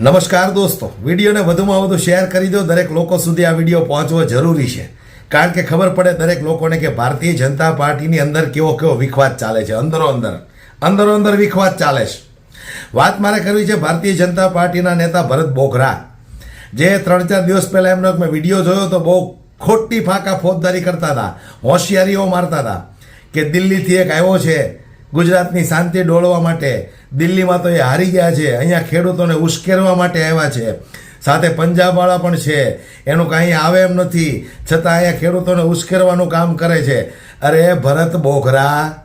નમસ્કાર દોસ્તો. વિડીયોને વધુમાં વધુ શેર કરી દો. દરેક લોકો સુધી આ વીડિયો પહોંચવો જરૂરી છે. કારણ કે ખબર પડે દરેક લોકોને કે ભારતીય જનતા પાર્ટીની અંદર કેવો કેવો વિખવાદ ચાલે છે. અંદરો અંદર. અંદરો અંદર વિખવાદ ચાલે છે. વાત મારે કરવી છે ભારતીય જનતા પાર્ટીના નેતા ભરત બોઘરા. જે ત્રણ ચાર દિવસ પહેલાં એમનો મેં વીડિયો જોયો તો બહુ ખોટી ફાંકા ફોજદારી કરતા હતા. હોશિયારીઓ મારતા હતા કે દિલ્હીથી એક આવ્યો છે ગુજરાતની શાંતિ ડોળવા માટે. દિલ્હીમાં તો એ હારી ગયા છે. અહીંયા ખેડૂતોને ઉશ્કેરવા માટે આવ્યા છે. સાથે પંજાબવાળા પણ છે. એનું કાંઈ આવે એમ નથી. છતાં અહીંયા ખેડૂતોને ઉશ્કેરવાનું કામ કરે છે. અરે ભરત બોઘરા,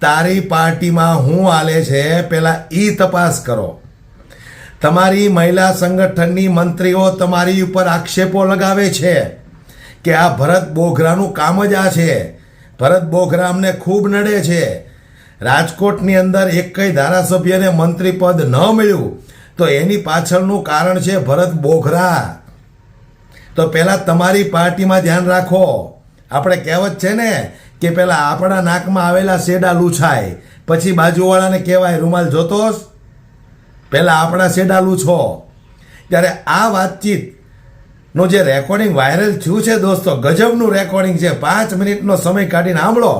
તારી પાર્ટીમાં હું હાલે છે પહેલાં એ તપાસ કરો. તમારી મહિલા સંગઠનની મંત્રીઓ તમારી ઉપર આક્ષેપો લગાવે છે કે આ ભરત બોઘરાનું કામ જ આ છે. ભરત બોઘરા અમને ખૂબ નડે છે. રાજકોટની અંદર એકય ધારાસભ્યને મંત્રી પદ ન મળ્યું, તો એની પાછળનું કારણ છે ભરત બોઘરા. તો પહેલાં તમારી પાર્ટીમાં ધ્યાન રાખો. આપણે કહેવત છે ને કે પહેલાં આપણા નાકમાં આવેલા શેડા લૂછાય, પછી બાજુવાળાને કહેવાય, રૂમાલ જોતોસ પહેલાં આપણા શેડા લૂછો. ત્યારે આ વાતચીતનું જે રેકોર્ડિંગ વાયરલ થયું છે દોસ્તો, ગજબનું રેકોર્ડિંગ છે. પાંચ મિનિટનો સમય કાઢીને સાંભળો.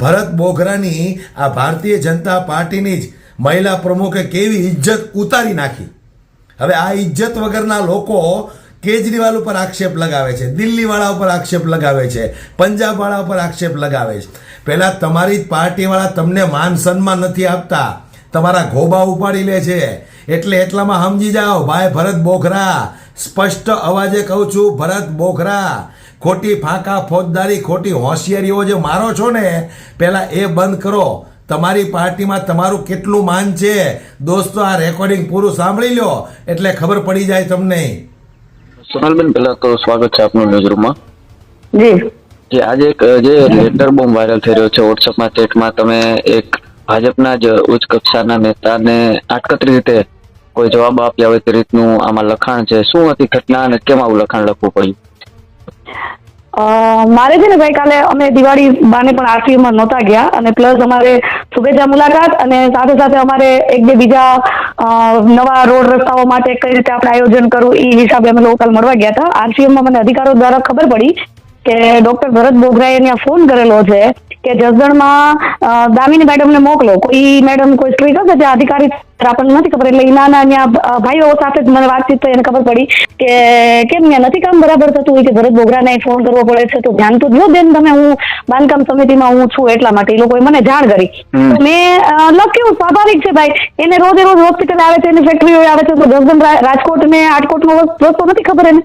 ભરત બોઘરાની આ ભારતીય જનતા પાર્ટીની જ મહિલા પ્રમુખે કેવી ઇજ્જત ઉતારી નાખી? હવે આ ઇજ્જત વગરના લોકો કેજરીવાલ ઉપર આક્ષેપ લગાવે છે, દિલ્હીવાળા ઉપર આક્ષેપ લગાવે છે, પંજાબવાળા ઉપર આક્ષેપ લગાવે છે. પહેલાં તમારી જ પાર્ટીવાળા તમને માન સન્માન નથી આપતા. તમારા ઘોબા ઉપાડી લે છે. એટલે એટલામાં સમજી જાઓ, ભાઈ ભરત બોખરા સ્પષ્ટ અવાજે કહું છું, ભરત બોઘરા ખોટી ફાંકા ફોજદારી ખોટી હોશિયારીઓ જે મારો છો ને પહેલાં એ બંધ કરો. તમારી પાર્ટીમાં તમારું કેટલું માન છે? દોસ્તો આ રેકોર્ડિંગ પૂરું સાંભળી લો એટલે ખબર પડી જાય તમને. સોનલબેન પહેલા તો સ્વાગત છે આપનું ન્યૂઝરૂમમાં જી. જે આજે એક જે લેટર બોમ્બ વાયરલ થઈ રહ્યો છે વોટ્સઅપમાં ચેટમાં તમે એક ભાજપના જ ઉચ્ચ કક્ષાના નેતાને આટકતરી રીતે કોઈ જવાબ આપ્યા હોય તે રીતનું આમાં લખાણ છે. શું હતી ઘટના અને કેમ આવું લખાણ લખવું પડ્યું? મારે છે ને ભાઈ કાલે અમે દિવાળી બાને પણ આરટીયુમાં નહોતા ગયા અને પ્લસ અમારે શુભેચ્છા મુલાકાત અને સાથે સાથે અમારે એક બે બીજા નવા રોડ રસ્તાઓ માટે કઈ રીતે આપણે આયોજન કરવું એ હિસાબે અમે લોકો મળવા ગયા હતા. આરસીએમમાં મને અધિકારો દ્વારા ખબર પડી કે ડોક્ટર ભરત બોગરાએ ત્યાં ફોન કરેલો છે કે જસદણમાં દામિની મેડમને મોકલો. કોઈ મેડમ કોઈ સ્ત્રી હશે ત્યાં અધિકારી આપણને નથી ખબર એટલે નાના ત્યાં ભાઈઓ સાથે જ મને વાતચીત થઈ એને ખબર પડી કે કેમ ત્યાં નથી કામ બરાબર થતું હોય કે ભરત બોગરાને ફોન કરવો પડે છે તો ધ્યાન તો દો બેન તમે હું બાંધકામ સમિતિમાં હું છું એટલા માટે એ લોકોએ મને જાણ કરી. મેં લખ્યું સ્વાભાવિક છે ભાઈ એને રોજે રોજ હોસ્પિટલ આવે છે એની ફેક્ટરીઓ આવે છે તો જસદણ રાજકોટ ને આટકોટનો રસ્તો નથી ખબર એને.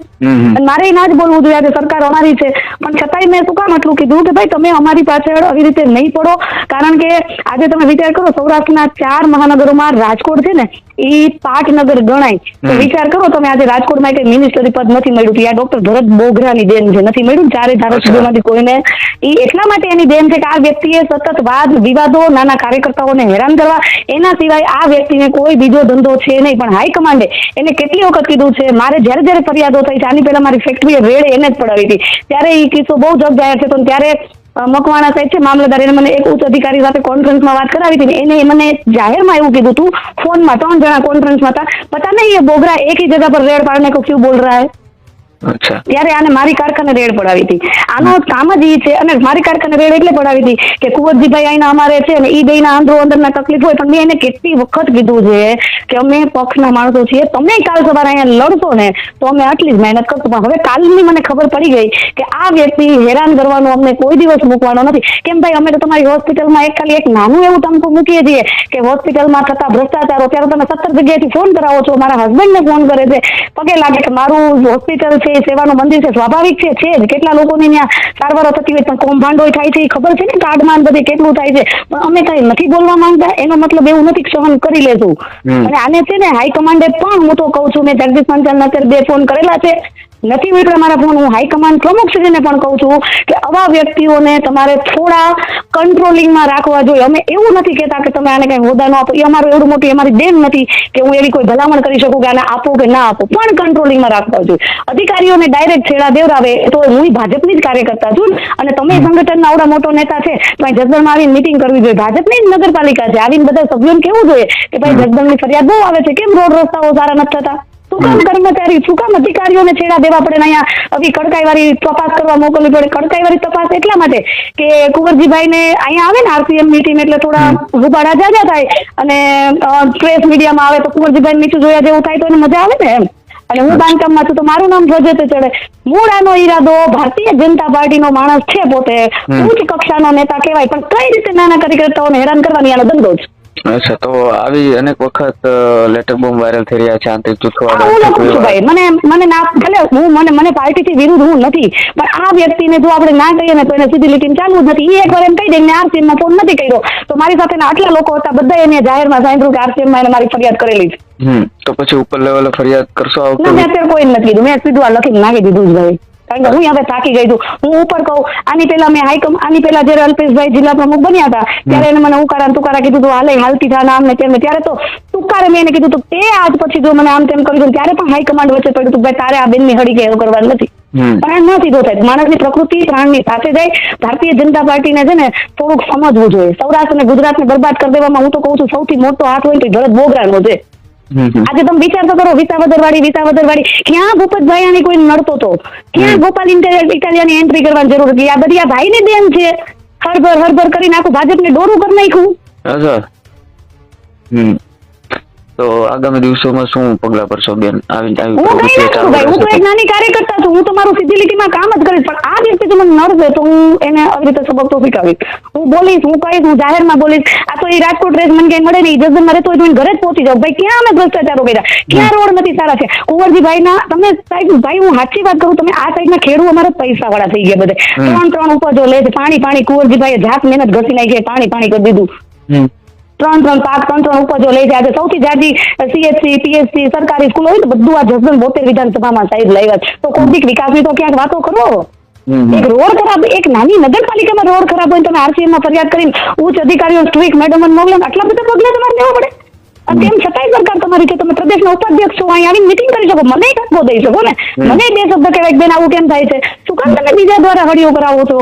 મારે ના જ બોલવું જોઈએ આજે સરકાર અમારી છે પણ છતાંય મેં શું કામ આટલું કીધું કે ભાઈ તમે અમારી પાછળ આવી રીતે નહીં પડો કારણ કે આજે તમે વિચાર કરો સૌરાષ્ટ્રના ચાર મહાનગરોમાં રાજકોટ છે ને એ પાટનગર ગણાય. તો વિચાર કરો તમે આજે રાજકોટમાં કઈ મિનિસ્ટરી પદ નથી મળ્યું આ ડોક્ટર ભરત બોગરાની દેન છે નથી મળ્યું? ચારે ધારાસભ્યોમાંથી કોઈને એ એટલા માટે એની દેન છે કે આ વ્યક્તિએ સતત વાદ વિવાદો નાના કાર્યકર્તાઓને હેરાન કરવા. એના સિવાય આ વ્યક્તિને કોઈ બીજો ધંધો છે નહીં પણ હાઈકમાન્ડે એને કેટલી વખત કીધું છે મારે જ્યારે જ્યારે ફરિયાદો થઈ છે આની પહેલા મારી ફેક્ટરીએ રેડ એને જ પડાવી હતી. ત્યારે એ કિસ્સો બહુ જગ જાહેર છે તો ત્યારે મકવાણા સાહેબ છે મામલતદાર એને મને એક ઉચ્ચ અધિકારી સાથે કોન્ફરન્સમાં વાત કરાવી હતી એને મને જાહેરમાં એવું કીધું હતું ફોનમાં ત્રણ જણા કોન્ફરન્સમાં હતા. પતા નહીં એ બોગરા એક જ જગા પર રેડ પાડને કો ક્યુ બોલ રહા હૈ? ત્યારે આને મારી કારખાને રેડ પડાવી હતી. આનો કામ જ ઈ છે, અને મારી કારખાને રેડ એટલે પડાવી હતી કે કુંવરજીભાઈ અહીંના અમારે છે ને ઈ બેયના આંધળો અંદરના તકલીફ હોય, પણ મેં એને કેટલી વખત કીધું છે કે અમે પક્ષના માણસો છીએ. તમે કાલ સવારે અહીંયા લડશો ને, તો અમે આટલી જ મહેનત કરશું. પણ હવે કાલની મને ખબર પડી ગઈ કે આ વ્યક્તિ હેરાન કરવાનું અમને કોઈ દિવસ મૂકવાનો નથી. કેમ ભાઈ, અમે તો તમારી હોસ્પિટલમાં એક ખાલી એક નાનું એવું તમકું મૂકીએ છીએ કે હોસ્પિટલમાં થતા ભ્રષ્ટાચારો, ત્યારે તમે સત્તર જગ્યાએથી ફોન કરાવો છો. મારા હસબન્ડને ફોન કરે છે. પગે લાગે કે મારું હોસ્પિટલ છે એ સેવાનું મંદિર છે સ્વાભાવિક છે છે જ. કેટલા લોકોની ત્યાં સારવારો થતી હોય પણ કૌભાંડો થાય છે એ ખબર છે ને? કાર્ડમાં બધી કેટલું થાય છે? પણ અમે કઈ નથી બોલવા માંગતા એનો મતલબ એવું નથી સહન કરી લેશું. અને આને છે ને હાઈકમાન્ડે પણ હું તો કહું છું મેં જગદીશ પંચાલ અત્યારે બે ફોન કરેલા છે. નથી મિત્રો, મારા ફોન હું હાઈકમાન્ડ પ્રમુખશ્રીને પણ કહું છું કે આવા વ્યક્તિઓને તમારે થોડા કંટ્રોલિંગમાં રાખવા જોઈએ. અમે એવું નથી કહેતા કે તમે આને કંઈ હોદ્દા ન આપો. એ અમારું એવડું મોટી અમારી દેન નથી કે હું એવી કોઈ ભલામણ કરી શકું કે આને આપો કે ના આપો. પણ કંટ્રોલિંગમાં રાખવા જોઈએ. અધિકારીઓને ડાયરેક્ટ છેડા દેવરાવે તો હું ભાજપની જ કાર્યકર્તા છું અને તમે સંગઠનના આવડા મોટો નેતા છે, તો અહીં જસદણમાં આવીને મિટિંગ કરવી જોઈએ. ભાજપની જ નગરપાલિકા છે. આવીને બધા સભ્યોને કેવું જોઈએ કે ભાઈ જસદણની ફરિયાદ બહુ આવે છે. કેમ રોડ રસ્તાઓ સારા નથી થતા? શું કામ કર્મચારી શું કામ અધિકારીઓને છેડા દેવા પડે ને અહીંયા આવી કડકાઈવાળી તપાસ કરવા મોકલવી પડે. કડકાઈવાળી તપાસ એટલા માટે કે કુંવરજીભાઈ ને અહીંયા આવે ને આરપીએમ મીટિંગ એટલે થોડા ઉભાડા જાજા થાય અને પ્રેસ મીડિયામાં આવે તો કુંવરજીભાઈ નીચું જોયા જેવું થાય તો એને મજા આવે ને એમ. અને હું બાંધકામમાં છું તો મારું નામ ધ્વજે ચડે. મૂળ આનો ઈરાદો ભારતીય જનતા પાર્ટીનો માણસ છે પોતે. ઉચ્ચ કક્ષાનો નેતા કહેવાય. પણ કઈ રીતે નાના કાર્યકર્તાઓને હેરાન કરવાની આનો ધંધો જ. અચ્છા તો આવી અનેક વખત લેટર બોમ્બ વાયરલ થઈ રહ્યા છે આંતરિક જૂથો હું ભાઈ મને મને ના ભલે હું મને મને પાર્ટીથી વિરુદ્ધ હું નથી પણ આ વ્યક્તિને જો આપણે ના કહીએ ને તો એને સીધી લીટી ચાલવું જ નથી. એ એકવાર એમ કહી દે ને આરસીએમમાં ફોન નથી કર્યો. તો મારી સાથે આટલા લોકો હતા બધા એને જાહેરમાં સાંભળ્યું કે આરસીએમમાં એને મારી ફરિયાદ કરેલી છે. તો પછી ઉપર લેવલે ફરિયાદ કરશો ના મેં અત્યારે કોઈ નથી કીધું. મેં સીધું આ લખીને નાખી દીધું જ ભાઈ. કારણ કે હું હવે થાકી ગઈ છું. હું ઉપર કહું આની પહેલા મેં હાઈકમ આની પહેલા જયારે અલ્પેશભાઈ જિલ્લા પ્રમુખ બન્યા હતા ત્યારે એને મને ઉકારા તુકારા કીધું હતું હાલે હાલતી થા નામ ને તેમ ત્યારે તો તુકારે મેં એને કીધું હતું તે આજ પછી જો મને આમ તેમ કર્યું ત્યારે પણ હાઈકમાન્ડ વચ્ચે પડ્યું હતું ભાઈ તારે આ બેનની હળી કે એવું કરવાનું નથી. પ્રાણ નથી ગોઠાય થાય માણસની પ્રકૃતિ પ્રાણની સાથે જાય. ભારતીય જનતા પાર્ટીને છે ને થોડુંક સમજવું જોઈએ. સૌરાષ્ટ્ર અને ગુજરાતને બરબાદ કરી દેવામાં હું તો કહું છું સૌથી મોટો હાથ હોય તો ભરત બોગરાનો છે. આજે તમે વિચાર તો કરો વિસાવદર વાળી વિસાવદર વાળી ક્યાં ભૂપતભાઈ આની કોઈ નડતો તો? ક્યાં ગોપાલ ઇન્ટરિયા ઇટાલિયાની એન્ટ્રી કરવાની જરૂર હતી? આ બધી આ ભાઈ ની દેન છે. હરભર હરભર કરીને આખું ભાજપને દોરું કરી નાખ્યું. હમ. તો આગામી દિવસોમાં શું પગલા ભરશો બેન? આવી આવી ના ચાલુ ભાઈ હું તો એક નાની કાર્યકર્તા છું હું તો મારું સીધી લીટીમાં કામ જ કરીશ પણ આ વ્યક્તિ જો મને નડશે તો હું એને આવી રીતે સબક તો શીખવીશ. હું બોલીશ હું કહીશ હું જાહેરમાં બોલીશ. આ તો એ રાજકોટ રેસ મને ક્યાંય મળે નહીં જસદનમાં રહેતો હોય તો ઘરે જ પહોંચી જાવ ભાઈ ક્યાં અમે ભ્રષ્ટાચારો કર્યા? ક્યાં રોડ નથી સારા છે? કુંવરજીભાઈ ના તમે સાહેબ ભાઈ હું સાચી વાત કરું તમે આ સાઈડના ખેડૂ અમારે પૈસા વાળા થઈ ગયા બધે. ત્રણ ત્રણ ઉપજો લે છે પાણી પાણી કુંવરજીભાઈએ જાત મહેનત ઘસી નાખી પાણી પાણી કરી દીધું. ત્રણ ત્રણ પાંચ ત્રણ ત્રણ ઉપજો લઈ જાય સૌથી જાજી સીએચસી પીએચસી સરકારી સ્કૂલ હોય તો બધું આ જસદન બોતેર વિધાનસભામાં સાહેબ લાવ્યા છે. તો કોઈક વિકાસની તો ક્યાંક વાતો કરો. એક રોડ ખરાબ એક નાની નગરપાલિકામાં રોડ ખરાબ હોય તમે આરસીએમમાં ફરિયાદ કરીને ઉચ્ચ અધિકારીઓ સ્ટ્રીક મેડમ મોકલે આટલા બધા પગલા તમારે લેવા પડે? અને તેમ છતાંય સરકાર તમારી છે તમે પ્રદેશના ઉપાધ્યક્ષ છો અહીં આવીને મિટિંગ કરી શકો. મને ટકો દઈ શકો ને. મને બે શબ્દ કહેવાય બેન આવું કેમ થાય છે? શું કામ તમે બીજા દ્વારા હળીઓ કરાવો છો?